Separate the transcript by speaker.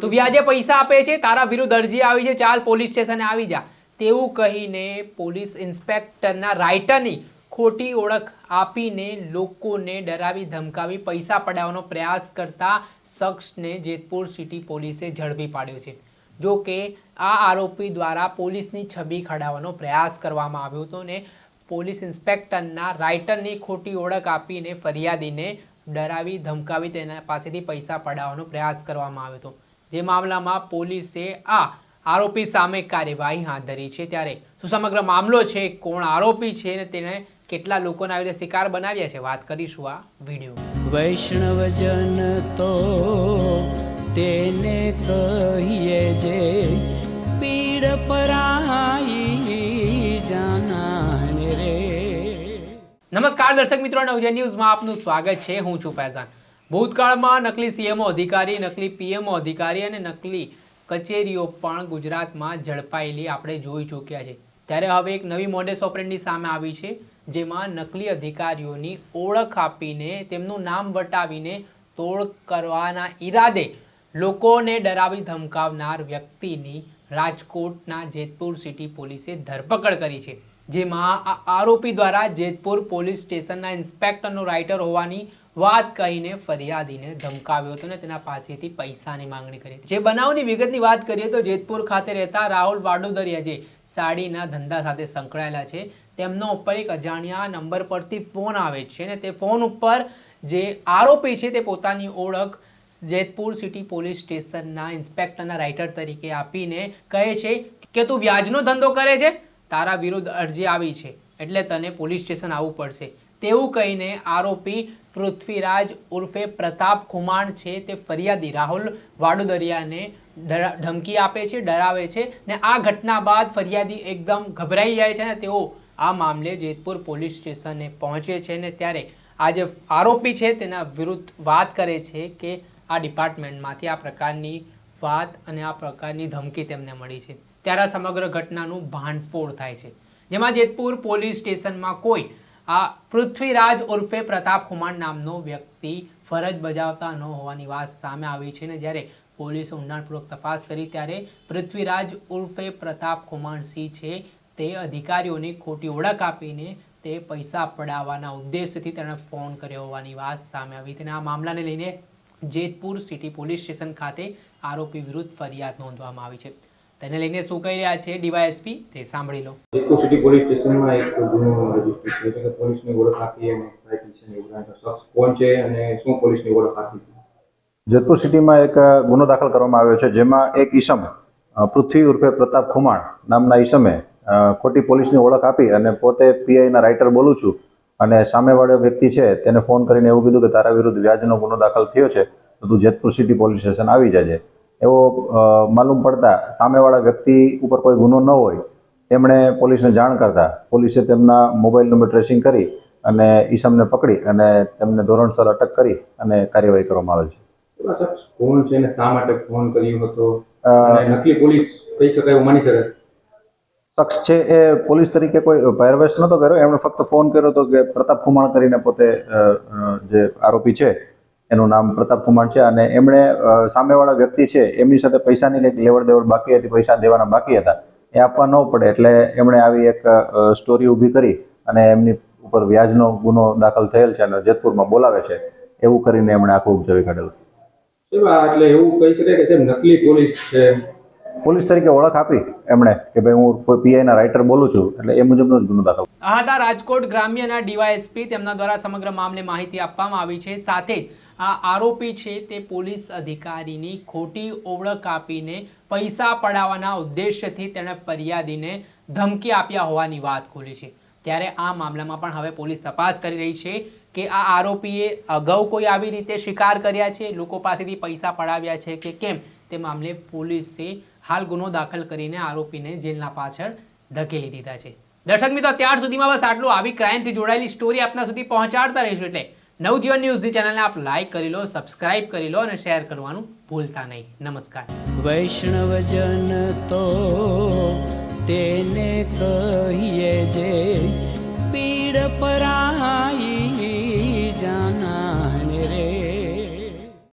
Speaker 1: તું વ્યાજે પૈસા આપે છે, તારા વિરુદ્ધ અરજી આવી છે, ચાલ પોલીસ સ્ટેશને આવી જા. તેવું કહીને પોલીસ ઇન્સ્પેક્ટરના રાઇટરની ખોટી ઓળખ આપીને લોકોને ડરાવી ધમકાવી પૈસા પડાવવાનો પ્રયાસ કરતા શખ્સને જેતપુર સિટી પોલીસે ઝડપી પાડ્યો છે. જો કે આ આરોપી દ્વારા પોલીસની છબી ખડાવવાનો પ્રયાસ કરવામાં આવ્યો હતો ને પોલીસ ઇન્સ્પેક્ટરના રાઇટરની ખોટી ઓળખ આપીને ફરિયાદીને ડરાવી ધમકાવી તેના પાસેથી પૈસા પડાવવાનો પ્રયાસ કરવામાં આવ્યો હતો. જે મામલામાં પોલીસે આ આરોપી સામે કાર્યવાહી હાથ ધરી છે. ત્યારે શું સમગ્ર મામલો છે કોણ આરોપી છે ને તેને કેટલા લોકોને આવી રીતે શિકાર બનાવ્યા છે વાત કરીશું આ વીડિયો
Speaker 2: વૈષ્ણવજન તો તેને કહીએ જે પીડ પરાઈ જાનાને રે.
Speaker 1: નમસ્કાર દર્શક મિત્રો નવજન ન્યૂઝમાં આપનું સ્વાગત છે. હું છું ફૈઝાન. ભૂતકાળમાં નકલી સીએમઓ અધિકારી, નકલી પીએમઓ અધિકારી અને નકલી કચેરીઓ પણ ગુજરાતમાં ઝડપાયેલી આપણે જોઈ ચૂક્યા છે. ત્યારે હવે એક નવી મોડેસ ઓપરેન્ડની સામે આવી છે, જેમાં નકલી અધિકારીઓની ઓળખ આપીને, તેમનું નામ વટાવીને તોડ કરવાના ઈરાદે લોકોને ડરાવી ધમકાવનાર વ્યક્તિની રાજકોટના જેતપુર સિટી પોલીસે ધરપકડ કરી છે. જેમાં આ આરોપી દ્વારા જેતપુર પોલીસ સ્ટેશનના ઇન્સ્પેક્ટરનો રાઇટર હોવાની વાત કહીને, ફરિયાદીને ધમકાવ્યો હતો ને તેના પાસેથી પૈસાની માંગણી કરી જે બનાવની વિગતની વાત કરીએ તો જેતપુર ખાતે રહેતા રાહુલ વાડોદરિયા જે સાડીના ધંધા સાથે સંકળાયેલા છે, તેમનો ઉપર એક અજાણ્યા નંબર પરથી ફોન આવે છે ને તે ફોન ઉપર જે આરોપી છે તે પોતાની ઓળખ જેતપુર સિટી પોલીસ સ્ટેશનના ઇન્સ્પેક્ટરના રાઇટર તરીકે આપીને કહે છે કે તું વ્યાજનો ધંધો કરે છે? તારા વિરુદ્ધ અરજી આવી છે, એટલે તને પોલીસ સ્ટેશન આવવું પડશે. તેવું કહીને આરોપી પૃથ્વીરાજ ઉર્ફે પ્રતાપ ખુમાણ છે તે ફરિયાદી. રાહુલ વાડોદરિયાને ધમકી આપે છે, ડરાવે છે ને આ ઘટના બાદ ફરિયાદી એકદમ ગભરાઈ જાય છે ને તેઓ આ મામલે જેતપુર પોલીસ સ્ટેશને પહોંચે છે ને ત્યારે આ જે આરોપી છે તેના વિરુદ્ધ વાત કરે છે કે આ ડિપાર્ટમેન્ટમાંથી આ પ્રકારની વાત અને આ પ્રકારની ધમકી તેમને મળી છે. ત્યારે સમગ્ર ઘટનાનું ભાંડફોડ થાય છે. જેમાં જેતપુર પોલીસ સ્ટેશનમાં કોઈ આ પૃથ્વીરાજ ઉર્ફે પ્રતાપ કુમાર નામનો વ્યક્તિ ફરજ બજાવતા ન હોવાની વાત સામે આવી છે ને જ્યારે પોલીસે ઊંડાણપૂર્વક તપાસ કરી ત્યારે પૃથ્વીરાજ ઉર્ફે પ્રતાપ કુમાર સિંહ છે તે અધિકારીઓને ખોટી ઓળખ આપીને તે પૈસા પડાવવાના ઉદ્દેશથી તેણે ફોન કર્યો હોવાની વાત સામે આવી હતી આ મામલાને લઈને જેતપુર સિટી પોલીસ સ્ટેશન ખાતે આરોપી વિરુદ્ધ ફરિયાદ નોંધવામાં આવી છે. તેને લઈને શું કહી રહ્યા છે ડીવાયએસપી? તે સાંભળી લો.
Speaker 3: જેતપુર સિટી પોલીસ સ્ટેશનમાં એક ગુનો રજિસ્ટર થયો છે. કે પોલીસની ઓળખ આપી અને છે એવું શખ્સ કોણ છે અને શું પોલીસની ઓળખ આપી
Speaker 4: જેતપુર સિટીમાં એક ગુનો દાખલ કરવામાં આવ્યો છે જેમાં એક ઈસમ પૃથ્વી ઉર્ફે પ્રતાપ ખુમાણ નામના ઈસમે અ, ખોટી પોલીસની ઓળખ આપી અને પોતે પીઆઈના રાઇટર બોલું છું અને સામેવાળો વ્યક્તિ છે તેને ફોન કરીને એવું કીધું કે તારા વિરુદ્ધ વ્યાજનો ગુનો દાખલ થયો છે તો તું જેતપુર સિટી પોલીસ સ્ટેશન આવી જજે. એવો માલુમ પડતા સામેવાળા વ્યક્તિ ઉપર કોઈ ગુનો ન હોય તેમણે પોલીસને જાણ કરતા પોલીસે તેમના મોબાઈલ નંબર ટ્રેસિંગ કરી અને ઈસમને પકડી અને તેમને ધોરણસર અટક કરી અને કાર્યવાહી કરવામાં આવેલ છે.
Speaker 3: કોણ છે અને શા માટે ફોન કર્યો હતો? નકલી પોલીસ કહી શકાય એવું માની શકાય?
Speaker 4: શખ્સ છે એ પોલીસ તરીકે કોઈ પહેરવેશ નહોતો કર્યો. એમણે ફક્ત ફોન કર્યો હતો કે પ્રતાપ ખુમાણ કરીને પોતે જે આરોપી છે એનું નામ પ્રતાપ કુમાર છે અને એમણે સામેવાળા વ્યક્તિ છે એમની સાથે પૈસાની કંઈક લેવડ દેવડ બાકી હતી પૈસા દેવાના બાકી હતા. એ આપવા ન પડે એટલે એમણે આવી એક સ્ટોરી ઊભી કરી અને એમની ઉપર વ્યાજનો ગુનો દાખલ થયેલ છે અને જેતપુરમાં બોલાવે છે. એવું કરીને એમણે આખું ઉપજાવી કાઢેલું.
Speaker 3: એટલે એવું કહી શકાય કે નકલી પોલીસ છે?
Speaker 4: પોલીસ તરીકે ઓળખ આપી એમણે કે ભાઈ હું પીઆઈના રાઇટર બોલું છું એટલે એ મુજબનો જ ગુનો દાખલ.
Speaker 1: આ હતા રાજકોટ ગ્રામ્યના ડીવાયએસપી. તેમના દ્વારા સમગ્ર મામલે માહિતી આપવામાં આવી છે. સાથે જ આ આરોપી છે તે પોલીસ અધિકારીની ખોટી ઓળખ આપીને પૈસા પડાવવાના ઉદ્દેશ્યથી તેણે ફરિયાદીને ધમકી આપ્યા હોવાની વાત ખોલી છે. ત્યારે આ મામલામાં પણ હવે પોલીસ તપાસ કરી રહી છે કે આ આરોપીએ અગાઉ કોઈ આવી રીતે શિકાર કર્યા છે, લોકો પાસેથી પૈસા પડાવ્યા છે કે કેમ? તે મામલે પોલીસે હાલ ગુનો દાખલ કરીને આરોપીને જેલના પાછળ ધકેલી દીધા છે. દર્શક મિત્રો ત્યાર સુધીમાં બસ આટલું. આવી ક્રાઇમથી જોડાયેલી સ્ટોરી આપના સુધી પહોંચાડતા રહીશું એટલે નવજીવન ન્યૂઝની ચેનલને આપ લાઈક કરી લો સબસ્ક્રાઇબ કરી લો અને શેર કરવાનું ભૂલતા નહીં. નમસ્કાર.
Speaker 2: વૈષ્ણવજન તો તેને કહીએ જે પીડ પરાઈ